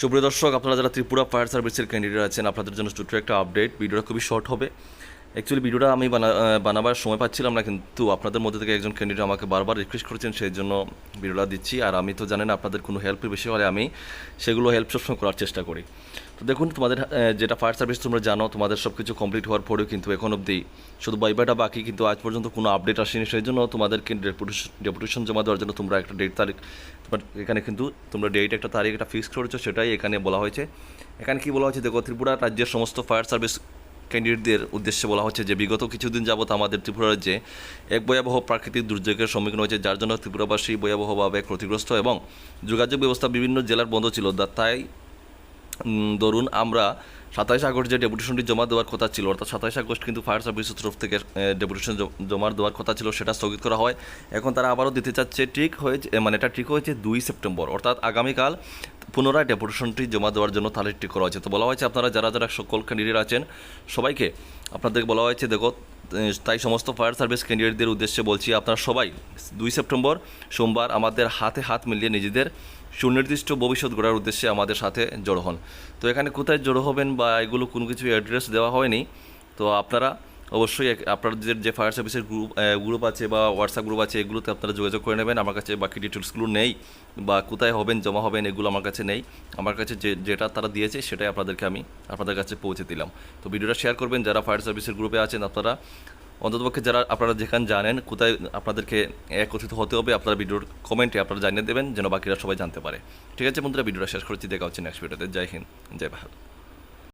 সুপ্রিয় দর্শক, আপনারা যারা ত্রিপুরা ফায়ার সার্ভিসের ক্যান্ডিডেট আছেন, আপনাদের জন্য ছোট্ট একটা আপডেট ভিডিওটা খুবই শর্ট হবে। অ্যাকচুয়ালি ভিডিওটা আমি বানা- বানাবার সময় পাচ্ছিলাম না, কিন্তু আপনাদের মধ্যে থেকে একজন ক্যান্ডিডেট আমাকে বারবার রিকোয়েস্ট করেছেন, সেই জন্য ভিডিওটা দিচ্ছি। আর আমি তো জানেন আপনাদের কোনো হেল্পের বেশি হলে আমি সেগুলো হেল্প সবসময় করার চেষ্টা করি। তো দেখুন, তোমাদের যেটা ফায়ার সার্ভিস তোমরা জানো, তোমাদের সব কিছু কমপ্লিট হওয়ার পরেও কিন্তু এখন অবধি শুধু বাইবাটা বাকি, কিন্তু আজ পর্যন্ত কোনো আপডেট আসেনি। সেই জন্য তোমাদেরকে ডেপুটেশন জমা দেওয়ার জন্য তোমরা একটা ডেট তারিখ, তোমার এখানে কিন্তু তোমরা ডেট একটা তারিখ, একটা ফিক্স করেছ, সেটাই এখানে বলা হয়েছে। এখানে কি বলা হয়েছে? দেখো, ত্রিপুরা রাজ্যের সমস্ত ফায়ার সার্ভিস ক্যান্ডিডেটদের উদ্দেশ্যে বলা হচ্ছে যে, বিগত কিছুদিন যাবত আমাদের ত্রিপুরা রাজ্যে এক ভয়াবহ প্রাকৃতিক দুর্যোগের সম্মুখীন হয়েছে, যার জন্য ত্রিপুরাবাসী ভয়াবহভাবে ক্ষতিগ্রস্ত এবং যোগাযোগ ব্যবস্থা বিভিন্ন জেলার বন্ধ ছিল। তাই ধরুন আমরা সাতাইশ আগস্ট যে ডেপুটেশনটি জমা দেওয়ার কথা ছিল, অর্থাৎ সাতাইশ আগস্ট কিন্তু ফায়ার সার্ভিসের তরফ থেকে ডেপুটেশন জমা দেওয়ার কথা ছিল, সেটা স্থগিত করা হয়। এখন তারা আবারও দিতে চাচ্ছে, ঠিক হয়েছে মানে এটা ঠিক হয়েছে দুই সেপ্টেম্বর, অর্থাৎ আগামীকাল পুনরায় ডেপুটেশনটি জমা দেওয়ার জন্য ঠিক করা হয়েছে। তো বলা হয়েছে আপনারা যারা যারা সকল ক্যান্ডিডেট আছেন, সবাইকে আপনাদের বলা হয়েছে, দেখো তাই সমস্ত ফায়ার সার্ভিস ক্যান্ডিডেটদের উদ্দেশ্যে বলছি, আপনারা সবাই দুই সেপ্টেম্বর সোমবার আমাদের হাতে হাত মিলিয়ে নিজেদের সুনির্দিষ্ট ভবিষ্যৎ গড়ার উদ্দেশ্যে আমাদের সাথে জড়ো হন। তো এখানে কোথায় জড়ো হবেন বা এগুলো কোনো কিছু অ্যাড্রেস দেওয়া হয়নি, তো আপনারা অবশ্যই আপনাদের যে ফায়ার সার্ভিসের গ্রুপ গ্রুপ আছে বা হোয়াটসঅ্যাপ গ্রুপ আছে, এগুলোতে আপনারা যোগাযোগ করে নেবেন। আমার কাছে বাকি ডিটেলসগুলো নেই বা কোথায় হবেন, জমা হবেন, এগুলো আমার কাছে নেই। আমার কাছে যে যেটা তারা দিয়েছে, সেটাই আপনাদেরকে আমি আপনাদের কাছে পৌঁছে দিলাম। তো ভিডিওটা শেয়ার করবেন। যারা ফায়ার সার্ভিসের গ্রুপে আছেন, আপনারা অন্ততপক্ষে যারা আপনারা যেখানে জানেন, কোথায় আপনাদেরকে একত্রিত হতে হবে, আপনারা ভিডিওর কমেন্টে আপনারা জানিয়ে দেবেন, যেন বাকিরা সবাই জানতে পারে। ঠিক আছে বন্ধুরা, ভিডিওটা শেষ করছি। দেখা হচ্ছে নেক্সট ভিডিওতে জয় হিন্দ, জয় ভারত।